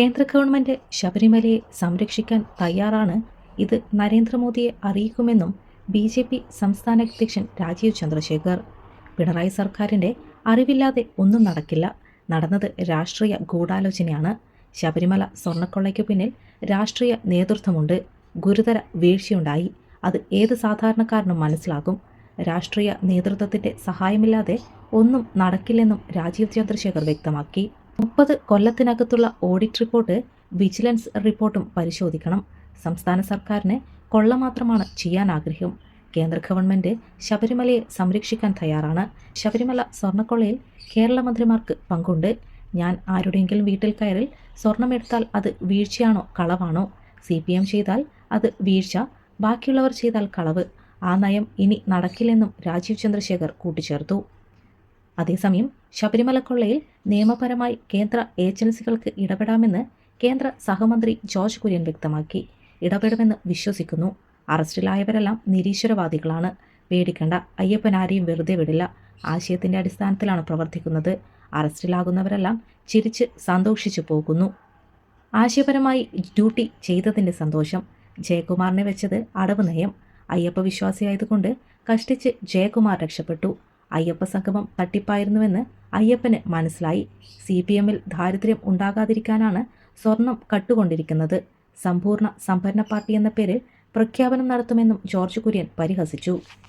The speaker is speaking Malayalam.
കേന്ദ്ര ഗവൺമെന്റ് ശബരിമലയെ സംരക്ഷിക്കാൻ തയ്യാറാണ്. ഇത് നരേന്ദ്രമോദിയെ അറിയിക്കുമെന്നും ബി ജെ പി സംസ്ഥാന അധ്യക്ഷൻ രാജീവ് ചന്ദ്രശേഖർ. പിണറായി സർക്കാരിന്റെ അറിവില്ലാതെ ഒന്നും നടക്കില്ല. നടന്നത് രാഷ്ട്രീയ ഗൂഢാലോചനയാണ്. ശബരിമല സ്വർണക്കൊള്ളയ്ക്ക് പിന്നിൽ രാഷ്ട്രീയ നേതൃത്വമുണ്ട്. ഗുരുതര വീഴ്ചയുണ്ടായി. അത് ഏത് സാധാരണക്കാരനും മനസ്സിലാകും. രാഷ്ട്രീയ നേതൃത്വത്തിന്റെ സഹായമില്ലാതെ ഒന്നും നടക്കില്ലെന്നും രാജീവ് ചന്ദ്രശേഖർ വ്യക്തമാക്കി. മുപ്പത് കൊല്ലത്തിനകത്തുള്ള ഓഡിറ്റ് റിപ്പോർട്ട് വിജിലൻസ് റിപ്പോർട്ടും പരിശോധിക്കണം. സംസ്ഥാന സർക്കാരിന് കൊള്ള മാത്രമാണ് ചെയ്യാൻ ആഗ്രഹം. കേന്ദ്ര ഗവൺമെന്റ് ശബരിമലയെ സംരക്ഷിക്കാൻ തയ്യാറാണ്. ശബരിമല സ്വർണക്കൊള്ളയിൽ കേരള മന്ത്രിമാർക്ക് പങ്കുണ്ട്. ഞാൻ ആരുടെയെങ്കിലും വീട്ടിൽ കയറിൽ സ്വർണമെടുത്താൽ അത് വീഴ്ചയാണോ കളവാണോ? സി പി എം ചെയ്താൽ അത് വീഴ്ച ബാക്കിയുള്ളവർ ചെയ്താൽ കളവ്. ആ നയം ഇനി നടക്കില്ലെന്നും രാജീവ് ചന്ദ്രശേഖർ കൂട്ടിച്ചേർത്തു. അതേസമയം ശബരിമല കൊള്ളയിൽ നിയമപരമായി കേന്ദ്ര ഏജൻസികൾക്ക് ഇടപെടാമെന്ന് കേന്ദ്ര സഹമന്ത്രി ജോർജ് കുര്യൻ വ്യക്തമാക്കി. ഇടപെടുമെന്ന് വിശ്വസിക്കുന്നു. അറസ്റ്റിലായവരെല്ലാം നിരീശ്വരവാദികളാണ്. പേടിക്കണ്ട അയ്യപ്പൻ ആരെയും വെറുതെ വിടില്ല. ആശയത്തിന്റെ അടിസ്ഥാനത്തിലാണ് പ്രവർത്തിക്കുന്നത്. അറസ്റ്റിലാകുന്നവരെല്ലാം ചിരിച്ച് സന്തോഷിച്ചു പോകുന്നു. ആശയപരമായി ഡ്യൂട്ടി ചെയ്തതിന്റെ സന്തോഷം. ജയകുമാറിനെ വെച്ചത് അടവ് നയം. അയ്യപ്പ വിശ്വാസിയായതുകൊണ്ട് കഷ്ടിച്ച് ജയകുമാർ രക്ഷപ്പെട്ടു. അയ്യപ്പ സംഗമം തട്ടിപ്പായിരുന്നുവെന്ന് അയ്യപ്പന് മനസ്സിലായി. സി പി എമ്മിൽ ദാരിദ്ര്യം ഉണ്ടാകാതിരിക്കാനാണ് സ്വർണം കട്ടുകൊണ്ടിരിക്കുന്നത്. സമ്പൂർണ സംഭരണ പാർട്ടി എന്ന പേരിൽ പ്രഖ്യാപനം നടത്തുമെന്നും ജോർജ് കുര്യൻ പരിഹസിച്ചു.